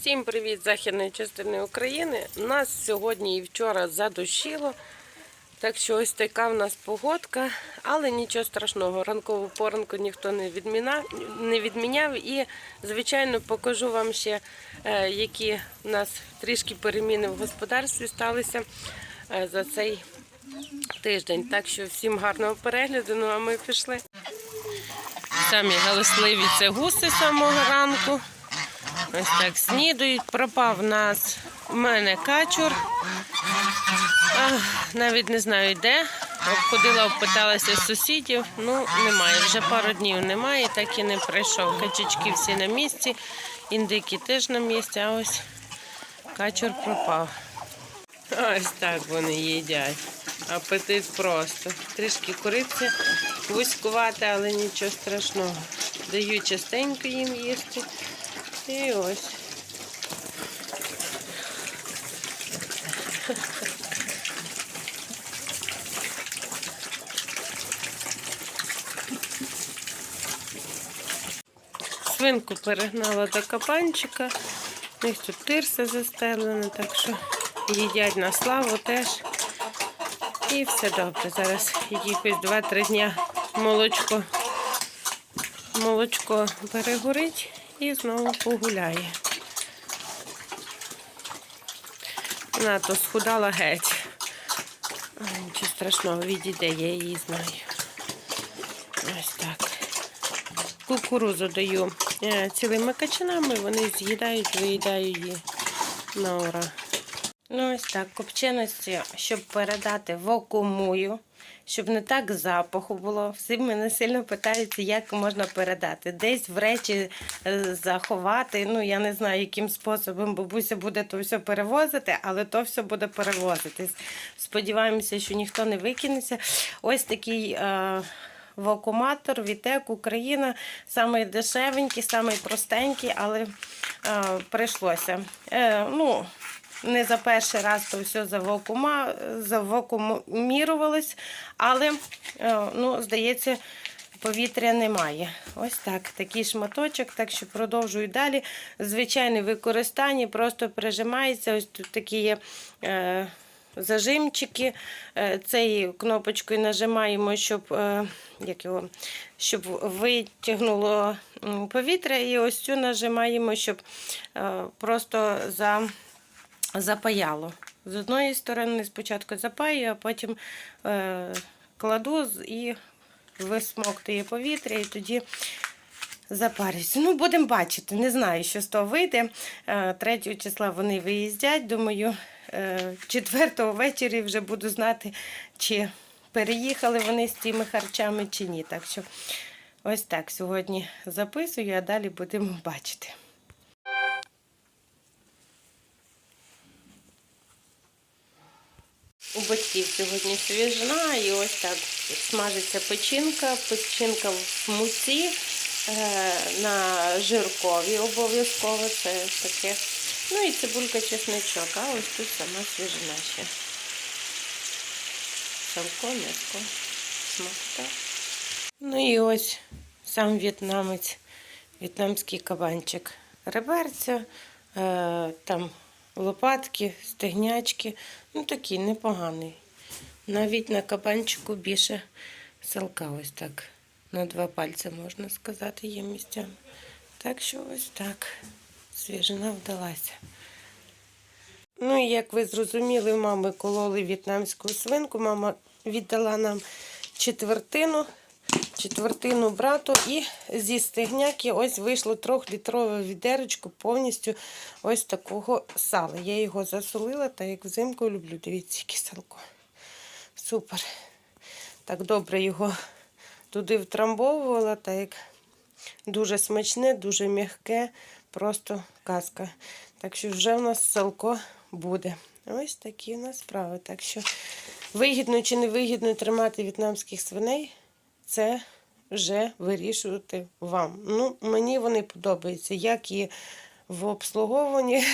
Всім привіт західної частини України. Нас сьогодні і вчора задушило. Так що ось така в нас погодка, але нічого страшного. Ранкову поранку ніхто не відміняв, не відміняв. І, звичайно, покажу вам ще, е, які в нас трішки переміни в господарстві сталися е, за цей тиждень. Так що всім гарного перегляду. Ну а ми пішли. Самі галасливі це гуси самого ранку. Ось так снідують. Пропав в нас у мене качур. Ах, навіть не знаю де. Обходила, обпиталася сусідів. Ну, немає. Вже пару днів немає, так і не прийшов. Качечки всі на місці, індики теж на місці, а ось качур пропав. Ось так вони їдять. Апетит просто. Трішки куриці вузькувати, але нічого страшного. Даю частенько їм їсти. І ось. Свинку перегнала до кабанчика. У них тут тирса застелена, так що їдять на славу теж. І все добре. Зараз якихось 2-3 дня молочко, молочко перегорить і знову погуляє. Вона то схудала геть. Нічого страшного, відійде, я її знаю. Ось так. Кукурузу даю е, цілими качанами, вони з'їдають, виїдають її на ура. Ну, ось так, копченості, щоб передати вакуумую, щоб не так запаху було. Всі мене сильно питаються, як можна передати. Десь в речі е, заховати. Ну, я не знаю, яким способом бабуся буде то все перевозити, але то все буде перевозитись. Сподіваємося, що ніхто не викинеться. Ось такий. Е Вакууматор, Вітек, Україна, самий дешевенький, самий простенький, але е, прийшлося. Е, ну, не за перший раз то все завакума, завакумірувалось, але, е, ну, здається, повітря немає. Ось так, такий шматочок, так що продовжую далі. Звичайне використання, просто прижимається. Ось тут такі є. Е, Зажимчики Е, цією кнопочкою нажимаємо, щоб, е, як його, щоб витягнуло повітря, і ось цю нажимаємо, щоб просто за, запаяло. З одної сторони спочатку запаю, а потім е, кладу і висмоктує повітря, і тоді запарююся. Ну, будемо бачити. Не знаю, що з того вийде. Е, 3 числа вони виїздять. Думаю, е, 4 ввечері вже буду знати, чи переїхали вони з тими харчами, чи ні. Так що ось так сьогодні записую, а далі будемо бачити. У батьків сьогодні свіжина і ось так смажиться печінка, печінка в муці е, на жиркові обов'язково, це таке. Ну і цибулька чесничок, а ось тут сама свіжина ще. Салко, м'яско, смакота. Ну і ось сам в'єтнамець, в'єтнамський кабанчик. Реберця, е, там лопатки, стегнячки. Ну такий непоганий. Навіть на кабанчику більше салка ось так. На два пальці, можна сказати, є місцями. Так що ось так. Свіжина вдалася. Ну і як ви зрозуміли, мами кололи в'єтнамську свинку. Мама віддала нам четвертину, четвертину брату і зі стегняки ось вийшло трьохлітрове відерочко повністю ось такого сала. Я його засолила, так як взимку люблю. Дивіться, яке салко. Супер. Так добре його туди втрамбовувала, так як дуже смачне, дуже м'яке, просто казка. Так що вже в нас салко буде. Ось такі у нас справи. Так що вигідно чи не вигідно тримати в'єтнамських свиней, це вже вирішувати вам. Ну, мені вони подобаються, як і в обслуговуванні,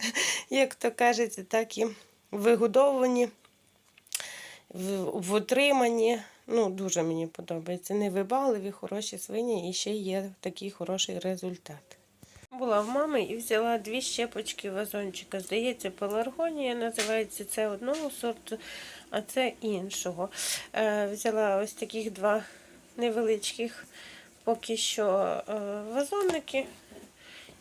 як то кажеться, так і в вигодовуванні, в, утриманні. Ну, дуже мені подобається. Невибагливі, хороші свині і ще є такий хороший результат. Була в мами і взяла дві щепочки вазончика. Здається, пеларгонія називається це одного сорту, а це іншого. Е, взяла ось таких два невеличких поки що е, вазонники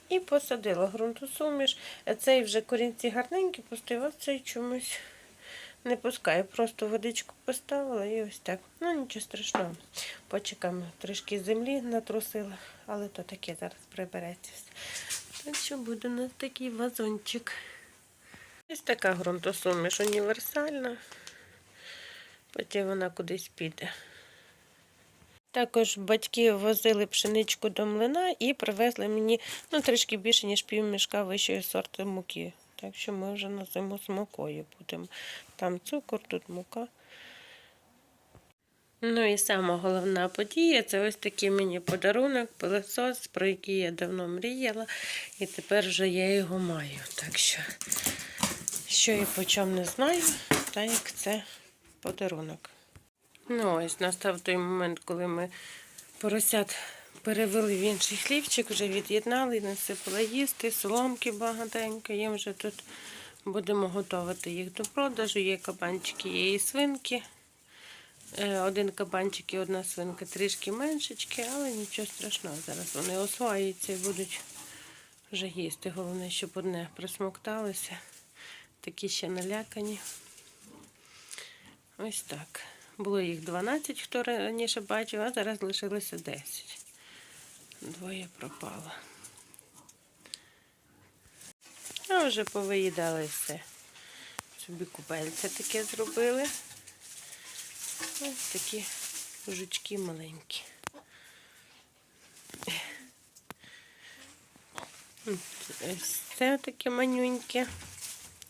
і посадила ґрунтосуміш. Е, Цей вже корінці гарненькі, пустив, а цей чомусь не пускає. Просто водичку поставила і ось так. Ну нічого страшного. Почекаємо. Трішки землі натрусила, але то таке зараз прибереться. Так що буде у нас такий вазончик. Ось така ґрунтосуміш універсальна. Потім вона кудись піде. Також батьки возили пшеничку до млина і привезли мені ну, трішки більше, ніж пів мішка вищої сорту муки. Так що ми вже на зиму з мукою будемо. Там цукор, тут мука. Ну і сама головна подія це ось такий мені подарунок, пилосос, про який я давно мріяла, і тепер вже я його маю. Так що, що і по чому не знаю, так як це подарунок. Ну, ось настав той момент, коли ми поросят перевели в інший хлівчик, вже від'єднали, насипала їсти, соломки багатенько. Їм вже тут будемо готувати їх до продажу. Є кабанчики, є і свинки. Е, Один кабанчик і одна свинка трішки меншечки, але нічого страшного. Зараз вони осваюються і будуть вже їсти. Головне, щоб одне присмокталося. Такі ще налякані. Ось так. Було їх 12, хто раніше бачив, а зараз лишилося 10. Двоє пропало. А вже повиїдали все. Собі купельце таке зробили. Ось такі жучки маленькі. Ось це таке манюньке.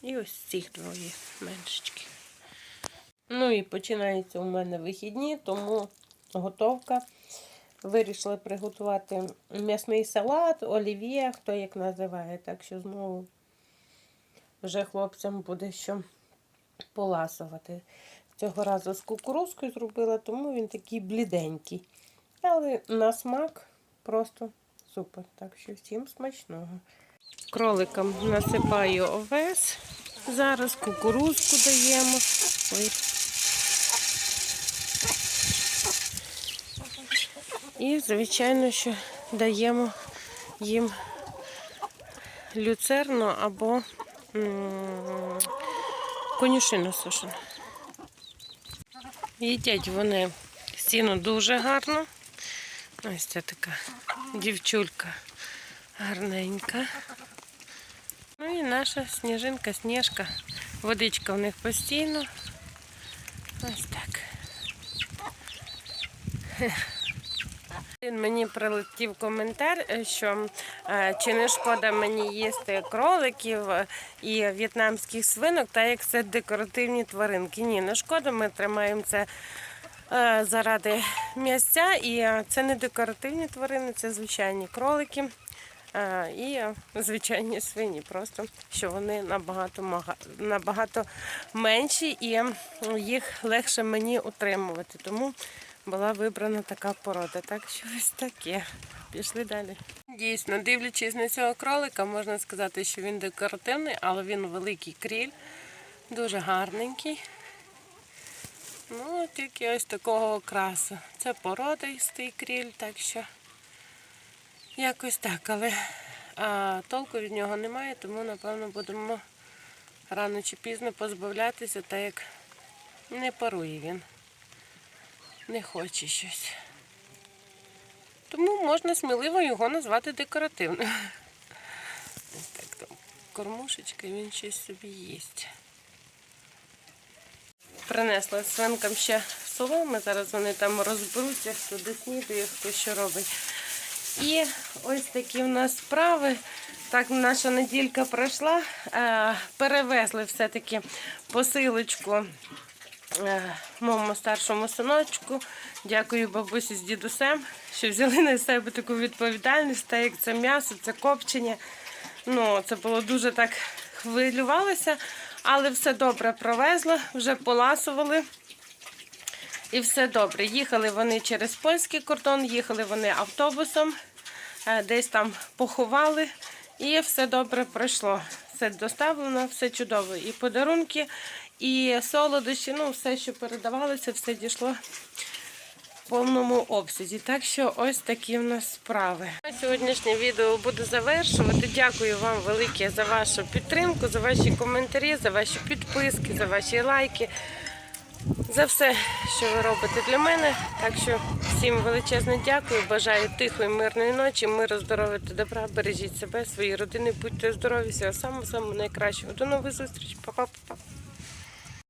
І ось цих двоє меншечки. Ну і починаються у мене вихідні, тому готовка. Вирішила приготувати м'ясний салат, олів'є, хто як називає. Так що знову вже хлопцям буде що поласувати. Цього разу з кукурузкою зробила, тому він такий бліденький. Але на смак просто супер. Так що всім смачного. Кроликам насипаю овес. Зараз кукурузку даємо. І, звичайно, що даємо їм люцерну або конюшину сушену. Їдять вони сіно дуже гарно. Ось це така дівчулька гарненька. Ну і наша сніжинка, сніжка. Водичка в них постійно. Ось так. Мені прилетів коментар, е, що е, чи не шкода мені їсти кроликів е, і в'єтнамських свинок, та як це декоративні тваринки. Ні, не шкода, ми тримаємо це заради м'ясця, і це не декоративні тварини, це звичайні кролики. І звичайні свині, просто що вони набагато набагато менші і їх легше мені утримувати. Тому була вибрана така порода. Так що ось таке. Пішли далі. Дійсно, дивлячись на цього кролика, можна сказати, що він декоративний, але він великий кріль, дуже гарненький. Ну, тільки ось такого окрасу. Це породистий кріль, так що якось так, але а, толку від нього немає, тому напевно будемо рано чи пізно позбавлятися, так як не парує він не хоче щось. Тому можна сміливо його назвати декоративним. Ось так там кормушечка, він щось собі їсть. Принесла свинкам ще соломи, зараз вони там розберуться, хто де снідає, хто що робить. І ось такі в нас справи. Так, наша неділька пройшла. Е, Перевезли все-таки посилочку моєму старшому синочку. Дякую бабусі з дідусем, що взяли на себе таку відповідальність, так як це м'ясо, це копчення. Ну, це було дуже так хвилювалося, але все добре провезли, вже поласували. І все добре. Їхали вони через польський кордон, їхали вони автобусом. е, десь там поховали, і все добре пройшло. Все доставлено, все чудово. І подарунки, і солодощі, ну все, що передавалося, все дійшло в повному обсязі. Так що ось такі в нас справи. Сьогоднішнє відео буду завершувати. Дякую вам велике за вашу підтримку, за ваші коментарі, за ваші підписки, за ваші лайки, за все, що ви робите для мене. Так що всім величезне дякую. Бажаю тихої, мирної ночі, миру, здоров'я та добра. Бережіть себе, свої родини, будьте здорові, всього самого самого найкращого. До нових зустрічей. Па-па-па.